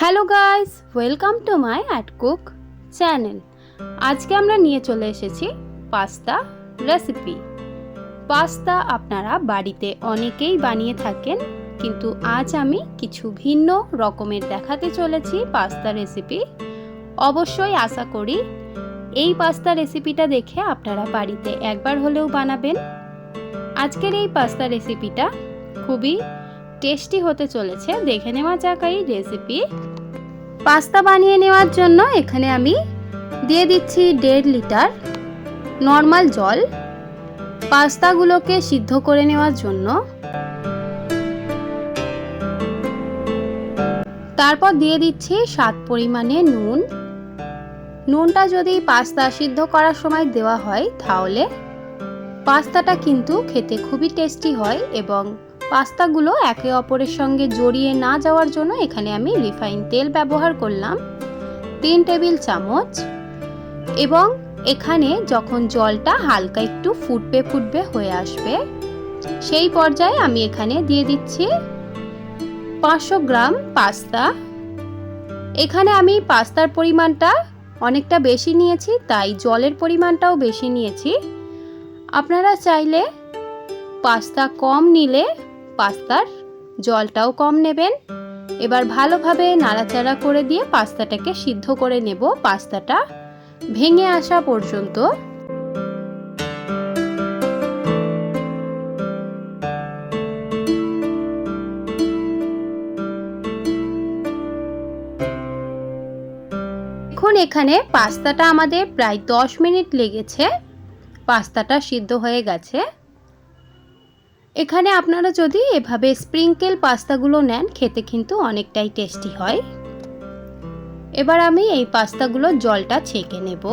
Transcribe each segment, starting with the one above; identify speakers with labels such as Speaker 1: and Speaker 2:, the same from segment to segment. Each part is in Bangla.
Speaker 1: Hello guys, welcome to my at cook channel. আজকে আমরা নিয়ে চলে এসেছি পাস্তা রেসিপি। পাস্তা আপনারা বাড়িতে অনেকেই বানিয়ে থাকেন, কিন্তু আজ আমি কিছু ভিন্ন রকমের দেখাতে চলেছি পাস্তা রেসিপি। অবশ্যই আশা করি এই পাস্তা রেসিপিটা দেখে আপনারা বাড়িতে একবার হলেও বানাবেন। আজকের এই পাস্তা রেসিপিটা খুবই টেস্টি হতে চলেছে। দেখে নেওয়া যাক এই রেসিপি পাস্তা বানিয়ে নেওয়ার জন্য এখানে আমি দিয়ে দিচ্ছি দেড় লিটার নর্মাল জল। পাস্তাগুলোকে সিদ্ধ করে নেওয়ার জন্য। তারপর দিয়ে দিচ্ছি স্বাদ পরিমাণে নুন। নুনটা যদি পাস্তা সিদ্ধ করার সময় দেওয়া হয়, তাহলে পাস্তাটা কিন্তু খেতে খুবই টেস্টি হয় এবং পাস্তাগুলো একে অপরের সঙ্গে জড়িয়ে না যাওয়ার জন্য এখানে আমি রিফাইন তেল ব্যবহার করলাম, তিন টেবিল চামচ, এবং এখানে যখন জলটা হালকা একটু ফুটবে ফুটবে হয়ে আসবে, সেই পর্যায়ে আমি এখানে দিয়ে দিচ্ছি পাঁচশো গ্রাম পাস্তা। এখানে আমি পাস্তার পরিমাণটা অনেকটা বেশি নিয়েছি, তাই জলের পরিমাণটাও বেশি নিয়েছি। আপনারা চাইলে পাস্তা কম নিলে পাস্তার জলটাও কম নেবেন। এবার ভালোভাবে নাড়াচাড়া করে দিয়ে পাস্তাটাকে সিদ্ধ করে নেব। পাস্তাটা ভেঙে আসা পর্যন্ত। এখন এখানে পাস্তাটা আমাদের প্রায় দশ মিনিট লেগেছে। পাস্তাটা সিদ্ধ হয়ে গেছে। এখানে আপনারা যদি এভাবে স্প্রিঙ্কেল পাস্তাগুলো নেন, খেতে কিন্তু অনেকটাই টেস্টি হয়। এবার আমি এই পাস্তাগুলো জলটা ছেঁকে নেব।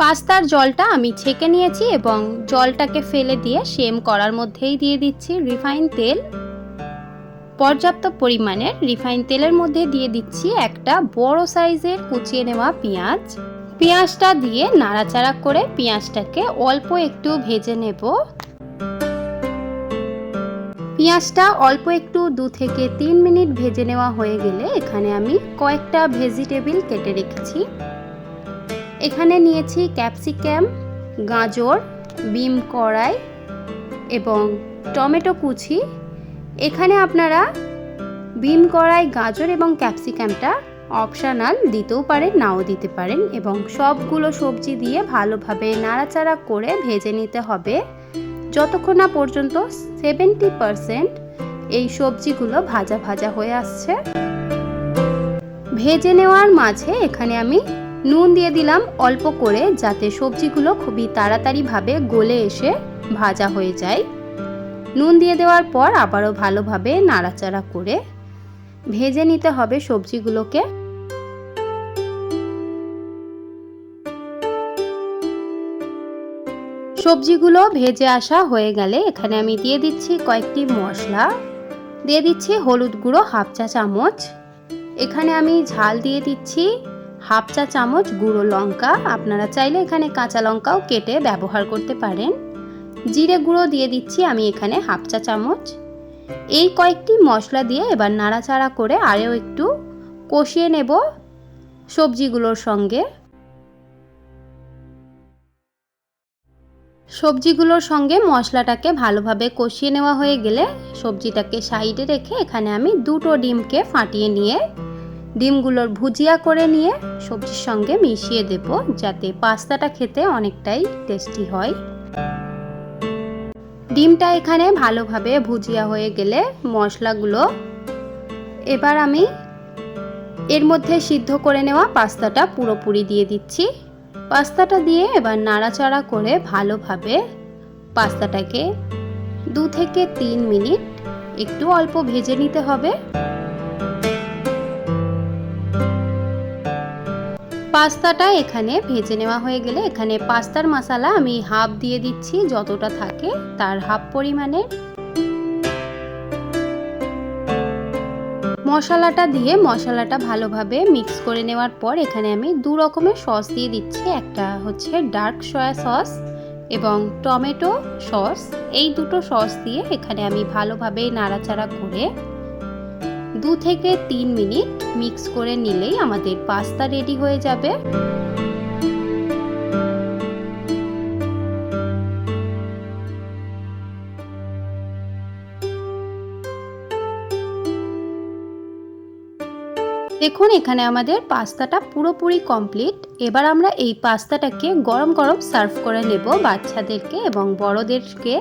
Speaker 1: পাস্তার জলটা আমি ছেঁকে নিয়েছি এবং জলটাকে ফেলে দিয়ে সেম করার মধ্যেই দিয়ে দিচ্ছি রিফাইন তেল। পর্যাপ্ত পরিমাণের রিফাইন তেলের মধ্যে দিয়ে দিচ্ছি একটা বড় সাইজের কুচিয়ে নেওয়া পেঁয়াজ। পেঁয়াজটা দিয়ে নাড়াচাড়া করে পেঁয়াজটাকে অল্প একটু ভেজে নেব। পেঁয়াজটা অল্প একটু দু থেকে তিন মিনিট ভেজে নেওয়া হয়ে গেলে এখানে আমি কয়েকটা ভেজিটেবিল কেটে রেখেছি। এখানে নিয়েছি ক্যাপসিক্যাম গাজর, বিম কড়াই এবং টমেটো কুচি। এখানে আপনারা বিম কড়াই, গাজর এবং ক্যাপসিক্যামটা অপশানাল দিতেও পারেন, নাও দিতে পারেন এবং সবগুলো সবজি দিয়ে ভালোভাবে নাড়াচাড়া করে ভেজে নিতে হবে। যতক্ষণ না পর্যন্ত সেভেন্টি পারসেন্ট এই সবজিগুলো ভাজা ভাজা হয়ে আসছে। ভেজে নেওয়ার মাঝে এখানে আমি নুন দিয়ে দিলাম অল্প করে যাতে সবজিগুলো খুবই তাড়াতাড়িভাবে গলে এসে ভাজা হয়ে যায়। নুন দিয়ে দেওয়ার পর আবারও ভালোভাবে নাড়াচাড়া করে ভেজে নিতে হবে সবজিগুলোকে। সবজিগুলো ভেজে আসা হয়ে গেলে এখানে আমি দিয়ে দিচ্ছি কয়েকটি মশলা। দিয়ে দিচ্ছি হলুদ গুঁড়ো হাফ চা চামচ। এখানে আমি ঝাল দিয়ে দিচ্ছি হাফ চা চামচ গুঁড়ো লঙ্কা। আপনারা চাইলে এখানে কাঁচা লঙ্কাও কেটে ব্যবহার করতে পারেন। জিরে গুঁড়ো দিয়ে দিচ্ছি আমি এখানে হাফ চা চামচ। এই কয়েকটি মশলা দিয়ে এবার নাড়াচাড়া করে আরও একটু কষিয়ে নেব সবজিগুলোর সঙ্গে। সবজিগুলোর সঙ্গে মশলাটাকে ভালোভাবে কষিয়ে নেওয়া হয়ে গেলে সবজিটাকে সাইডে রেখে এখানে আমি দুটো ডিমকে ফাটিয়ে নিয়ে, ডিমগুলোর ভুজিয়া করে নিয়ে সবজির সঙ্গে মিশিয়ে দেব যাতে পাস্তাটা খেতে অনেকটাই টেস্টি হয়। ডিমটা এখানে ভালোভাবে ভুজিয়া হয়ে গেলে মশলাগুলো এবার আমি এর মধ্যে সিদ্ধ করে নেওয়া পাস্তাটা পুরোপুরি দিয়ে দিচ্ছি। পাস্তাটা দিয়ে এবার নাড়াচাড়া করে ভালোভাবে পাস্তাটাকে দু থেকে তিন মিনিট একটু অল্প ভেজে নিতে হবে। পাস্তাটা এখানে ভেজে নেওয়া হয়ে গেলে এখানে পাস্তার মশলা আমি হাফ দিয়ে দিচ্ছি, যতটা থাকে তার হাফ পরিমাণে। মশলাটা দিয়ে মশলাটা ভালোভাবে মিক্স করে নেওয়ার পর এখানে আমি দু রকমের সস দিয়ে দিচ্ছি। একটা হচ্ছে ডার্ক সয়া সস এবং টমেটো সস। এই দুটো সস দিয়ে এখানে আমি ভালোভাবে নাড়াচাড়া করে দু থেকে তিন মিনিট মিক্স করে নিলেই আমাদের পাস্তা রেডি হয়ে যাবে। দেখুন, এখানে আমাদের পাস্তাটা পুরোপুরি কমপ্লিট এবার আমরা এই পাস্তাটাকে গরম গরম সার্ভ করে নেব বাচ্চাদেরকে এবং বড়দেরকে।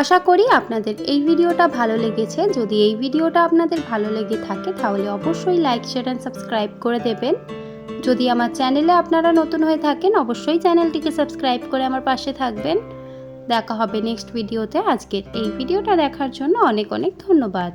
Speaker 1: আশা করি আপনাদের এই ভিডিওটা ভালো লেগেছে। যদি এই ভিডিওটা আপনাদের ভালো লেগে থাকে, তাহলে অবশ্যই লাইক শেয়ার অ্যান্ড সাবস্ক্রাইব করে দেবেন। যদি আমার চ্যানেলে আপনারা নতুন হয়ে থাকেন, অবশ্যই চ্যানেলটিকে সাবস্ক্রাইব করে আমার পাশে থাকবেন। দেখা হবে নেক্সট ভিডিওতে আজকের এই ভিডিওটা দেখার জন্য অনেক অনেক ধন্যবাদ।